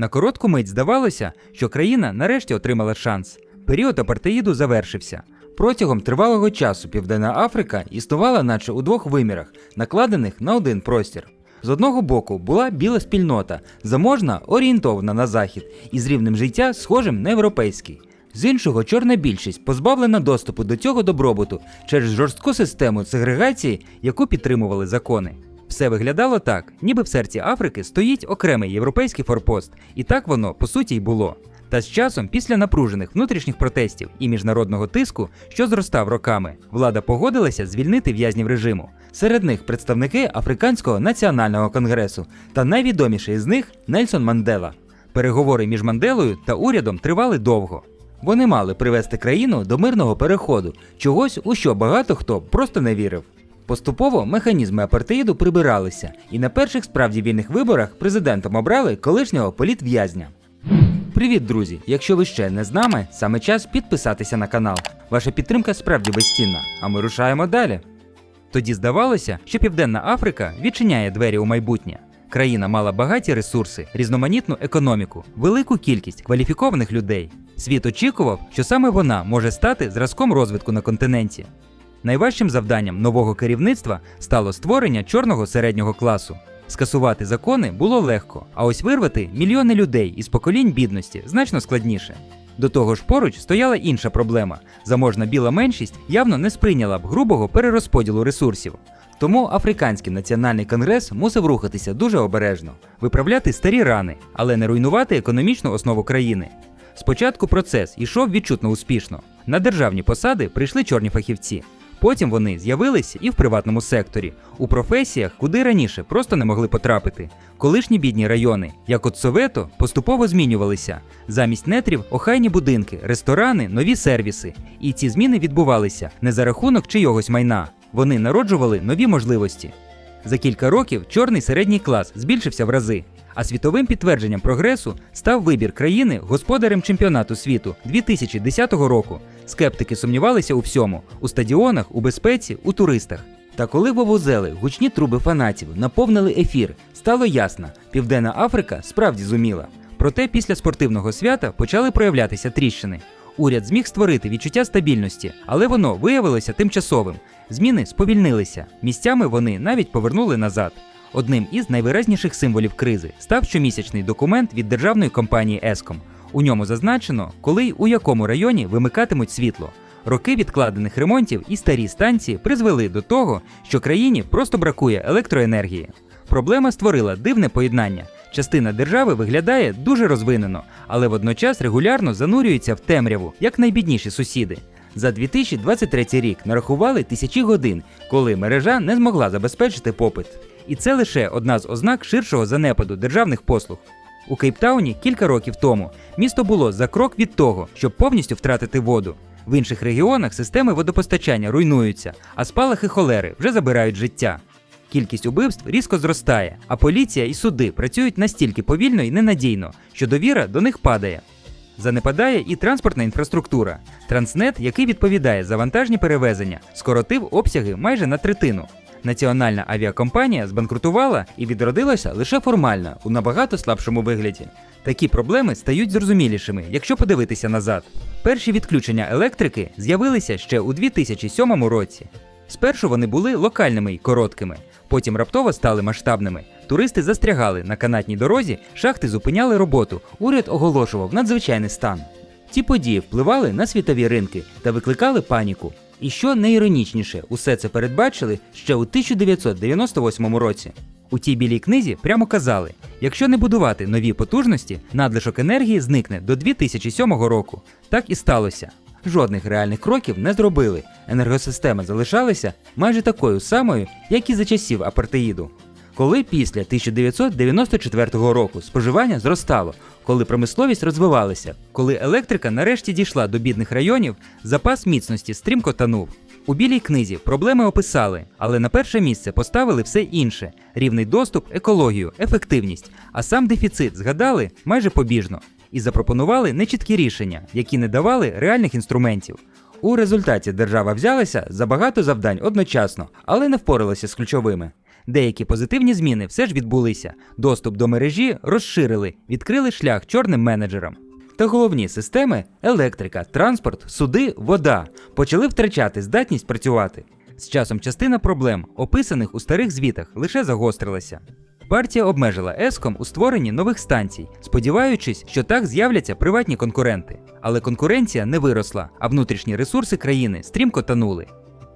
На коротку мить здавалося, що країна нарешті отримала шанс. Період апартеїду завершився. Протягом тривалого часу Південна Африка існувала наче у двох вимірах, накладених на один простір. З одного боку була біла спільнота, заможна, орієнтована на захід і з рівнем життя схожим на європейський. З іншого, чорна більшість позбавлена доступу до цього добробуту через жорстку систему сегрегації, яку підтримували закони. Все виглядало так, ніби в серці Африки стоїть окремий європейський форпост, і так воно по суті й було. Та з часом, після напружених внутрішніх протестів і міжнародного тиску, що зростав роками, влада погодилася звільнити в'язнів режиму. Серед них представники Африканського національного конгресу та найвідоміший з них Нельсон Мандела. Переговори між Манделою та урядом тривали довго. Вони мали привести країну до мирного переходу, чогось у що багато хто просто не вірив. Поступово механізми апартеїду прибиралися, і на перших справді вільних виборах президентом обрали колишнього політв'язня. Привіт, друзі! Якщо ви ще не з нами, саме час підписатися на канал. Ваша підтримка справді безцінна, а ми рушаємо далі. Тоді здавалося, що Південна Африка відчиняє двері у майбутнє. Країна мала багаті ресурси, різноманітну економіку, велику кількість кваліфікованих людей. Світ очікував, що саме вона може стати зразком розвитку на континенті. Найважчим завданням нового керівництва стало створення чорного середнього класу. Скасувати закони було легко, а ось вирвати мільйони людей із поколінь бідності значно складніше. До того ж, поруч стояла інша проблема: заможна біла меншість явно не сприйняла б грубого перерозподілу ресурсів. Тому Африканський національний конгрес мусив рухатися дуже обережно, виправляти старі рани, але не руйнувати економічну основу країни. Спочатку процес йшов відчутно успішно. На державні посади прийшли чорні фахівці. Потім вони з'явилися і в приватному секторі, у професіях, куди раніше просто не могли потрапити. Колишні бідні райони, як от Совето, поступово змінювалися. Замість нетрів охайні будинки, ресторани, нові сервіси. І ці зміни відбувалися не за рахунок чийогось майна. Вони народжували нові можливості. За кілька років чорний середній клас збільшився в рази, а світовим підтвердженням прогресу став вибір країни господарем чемпіонату світу 2010 року. Скептики сумнівалися у всьому: у стадіонах, у безпеці, у туристах. Та коли вовозели гучні труби фанатів наповнили ефір, стало ясно, Південна Африка справді зуміла. Проте після спортивного свята почали проявлятися тріщини. Уряд зміг створити відчуття стабільності, але воно виявилося тимчасовим. Зміни сповільнилися. Місцями вони навіть повернули назад. Одним із найвиразніших символів кризи став щомісячний документ від державної компанії Еском. У ньому зазначено, коли й у якому районі вимикатимуть світло. Роки відкладених ремонтів і старі станції призвели до того, що країні просто бракує електроенергії. Проблема створила дивне поєднання. Частина держави виглядає дуже розвинено, але водночас регулярно занурюється в темряву, як найбідніші сусіди. За 2023 рік нарахували тисячі годин, коли мережа не змогла забезпечити попит. І це лише одна з ознак ширшого занепаду державних послуг. У Кейптауні кілька років тому місто було за крок від того, щоб повністю втратити воду. В інших регіонах системи водопостачання руйнуються, а спалахи холери вже забирають життя. Кількість убивств різко зростає, а поліція і суди працюють настільки повільно і ненадійно, що довіра до них падає. Занепадає і транспортна інфраструктура. Транснет, який відповідає за вантажні перевезення, скоротив обсяги майже на третину. Національна авіакомпанія збанкрутувала і відродилася лише формально у набагато слабшому вигляді. Такі проблеми стають зрозумілішими, якщо подивитися назад. Перші відключення електрики з'явилися ще у 2007 році. Спершу вони були локальними й короткими, потім раптово стали масштабними. Туристи застрягали на канатній дорозі, шахти зупиняли роботу, уряд оголошував надзвичайний стан. Ці події впливали на світові ринки та викликали паніку. І що найіронічніше, усе це передбачили ще у 1998 році. У тій білій книзі прямо казали: якщо не будувати нові потужності, надлишок енергії зникне до 2007 року. Так і сталося. Жодних реальних кроків не зробили. Енергосистема залишалася майже такою самою, як і за часів апартеїду. Коли після 1994 року споживання зростало, коли промисловість розвивалася, коли електрика нарешті дійшла до бідних районів, запас міцності стрімко танув. У білій книзі проблеми описали, але на перше місце поставили все інше: рівний доступ, екологію, ефективність. А сам дефіцит згадали майже побіжно і запропонували нечіткі рішення, які не давали реальних інструментів. У результаті держава взялася за багато завдань одночасно, але не впоралася з ключовими. Деякі позитивні зміни все ж відбулися. Доступ до мережі розширили, відкрили шлях чорним менеджерам. Та головні системи електрика, транспорт, суди, вода почали втрачати здатність працювати. З часом частина проблем, описаних у старих звітах, лише загострилася. Партія обмежила ЕСКОМ у створенні нових станцій, сподіваючись, що так з'являться приватні конкуренти. Але конкуренція не виросла, а внутрішні ресурси країни стрімко танули.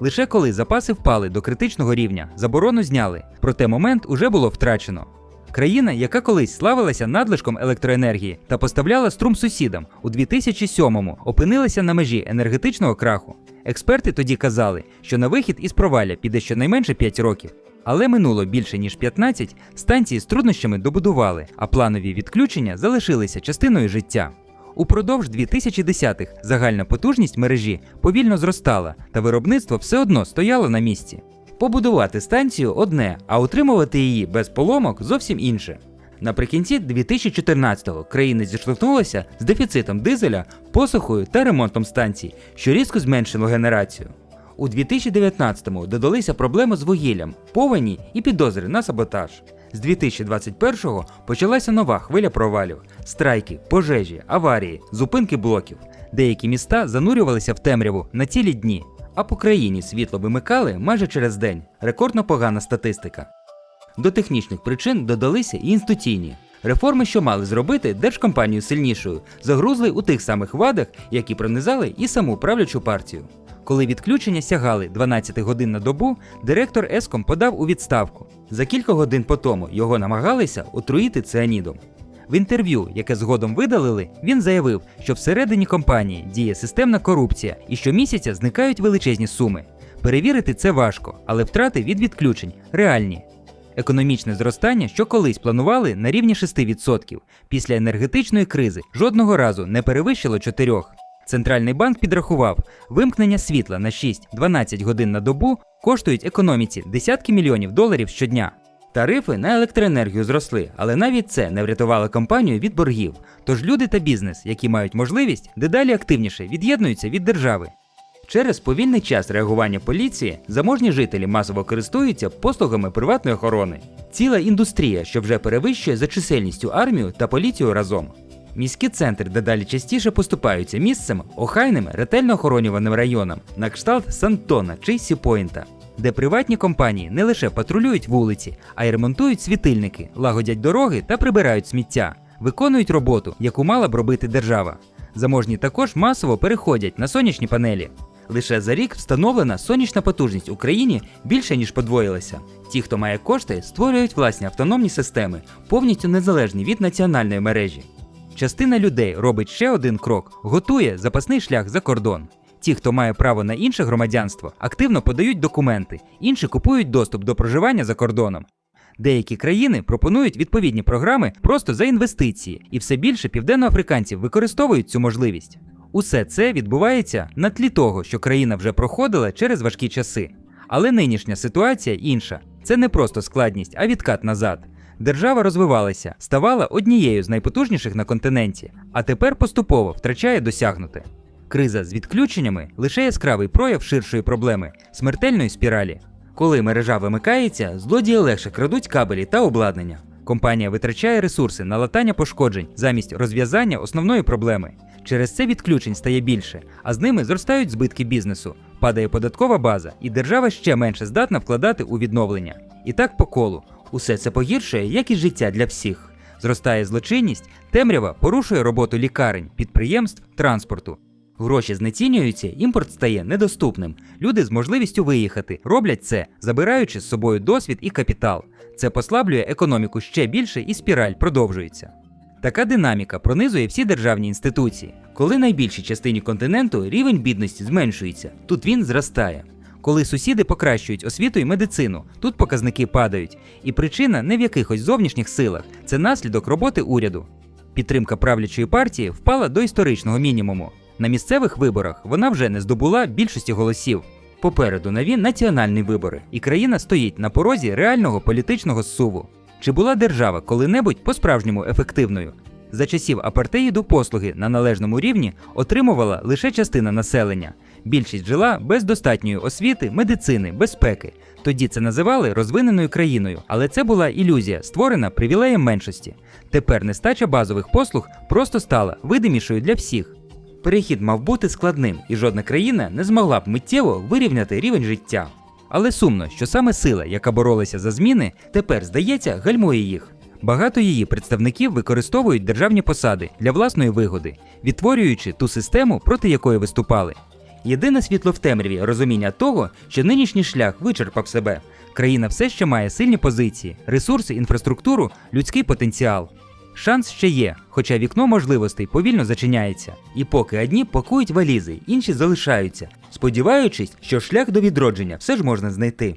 Лише коли запаси впали до критичного рівня, заборону зняли, проте момент уже було втрачено. Країна, яка колись славилася надлишком електроенергії та поставляла струм сусідам, у 2007-му опинилася на межі енергетичного краху. Експерти тоді казали, що на вихід із провалля піде щонайменше 5 років. Але минуло більше ніж 15, станції з труднощами добудували, а планові відключення залишилися частиною життя. Упродовж 2010-х загальна потужність мережі повільно зростала, та виробництво все одно стояло на місці. Побудувати станцію одне, а утримувати її без поломок зовсім інше. Наприкінці 2014-го країна зіштовхнулася з дефіцитом дизеля, посухою та ремонтом станцій, що різко зменшило генерацію. У 2019-му додалися проблеми з вугіллям, повені і підозри на саботаж. З 2021-го почалася нова хвиля провалів: страйки, пожежі, аварії, зупинки блоків. Деякі міста занурювалися в темряву на цілі дні, а по країні світло вимикали майже через день. Рекордно погана статистика. До технічних причин додалися і інституційні. Реформи, що мали зробити держкомпанію сильнішою, загрузли у тих самих вадах, які пронизали і саму правлячу партію. Коли відключення сягали 12 годин на добу, директор Еском подав у відставку. За кілька годин по тому його намагалися отруїти цианідом. В інтерв'ю, яке згодом видалили, він заявив, що всередині компанії діє системна корупція і щомісяця зникають величезні суми. Перевірити це важко, але втрати від відключень реальні. Економічне зростання, що колись планували на рівні 6%, після енергетичної кризи жодного разу не перевищило 4%. Центральний банк підрахував, вимкнення світла на 6-12 годин на добу коштують економіці десятки мільйонів доларів щодня. Тарифи на електроенергію зросли, але навіть це не врятувало компанію від боргів. Тож люди та бізнес, які мають можливість, дедалі активніше від'єднуються від держави. Через повільний час реагування поліції заможні жителі масово користуються послугами приватної охорони. Ціла індустрія, що вже перевищує за чисельністю армію та поліцію разом. Міські центри дедалі частіше поступаються місцем охайним ретельно охоронюваним районам на кшталт Сантона чи Сіпойнта, де приватні компанії не лише патрулюють вулиці, а й ремонтують світильники, лагодять дороги та прибирають сміття, виконують роботу, яку мала б робити держава. Заможні також масово переходять на сонячні панелі. Лише за рік встановлена сонячна потужність Україні більше ніж подвоїлася. Ті, хто має кошти, створюють власні автономні системи, повністю незалежні від національної мережі. Частина людей робить ще один крок, готує запасний шлях за кордон. Ті, хто має право на інше громадянство, активно подають документи, інші купують доступ до проживання за кордоном. Деякі країни пропонують відповідні програми просто за інвестиції, і все більше південноафриканців використовують цю можливість. Усе це відбувається на тлі того, що країна вже проходила через важкі часи. Але нинішня ситуація інша. Це не просто складність, а відкат назад. Держава розвивалася, ставала однією з найпотужніших на континенті, а тепер поступово втрачає досягнуте. Криза з відключеннями лише яскравий прояв ширшої проблеми смертельної спіралі. Коли мережа вимикається, злодії легше крадуть кабелі та обладнання. Компанія витрачає ресурси на латання пошкоджень замість розв'язання основної проблеми. Через це відключень стає більше, а з ними зростають збитки бізнесу, падає податкова база, і держава ще менше здатна вкладати у відновлення. І так по колу. Усе це погіршує якість життя для всіх. Зростає злочинність, темрява порушує роботу лікарень, підприємств, транспорту. Гроші знецінюються, імпорт стає недоступним. Люди з можливістю виїхати роблять це, забираючи з собою досвід і капітал. Це послаблює економіку ще більше і спіраль продовжується. Така динаміка пронизує всі державні інституції. Коли найбільшій частині континенту рівень бідності зменшується, тут він зростає. Коли сусіди покращують освіту і медицину, тут показники падають. І причина не в якихось зовнішніх силах, це наслідок роботи уряду. Підтримка правлячої партії впала до історичного мінімуму. На місцевих виборах вона вже не здобула більшості голосів. Попереду нові національні вибори, і країна стоїть на порозі реального політичного зсуву. Чи була держава коли-небудь по-справжньому ефективною? За часів апартеїду послуги на належному рівні отримувала лише частина населення. Більшість жила без достатньої освіти, медицини, безпеки. Тоді це називали розвиненою країною, але це була ілюзія, створена привілеєм меншості. Тепер нестача базових послуг просто стала видимішою для всіх. Перехід мав бути складним, і жодна країна не змогла б миттєво вирівняти рівень життя. Але сумно, що саме сила, яка боролася за зміни, тепер, здається, гальмує їх. Багато її представників використовують державні посади для власної вигоди, відтворюючи ту систему, проти якої виступали. Єдине світло в темряві розуміння того, що нинішній шлях вичерпав себе. Країна все ще має сильні позиції, ресурси, інфраструктуру, людський потенціал. Шанс ще є, хоча вікно можливостей повільно зачиняється. І поки одні пакують валізи, інші залишаються, сподіваючись, що шлях до відродження все ж можна знайти.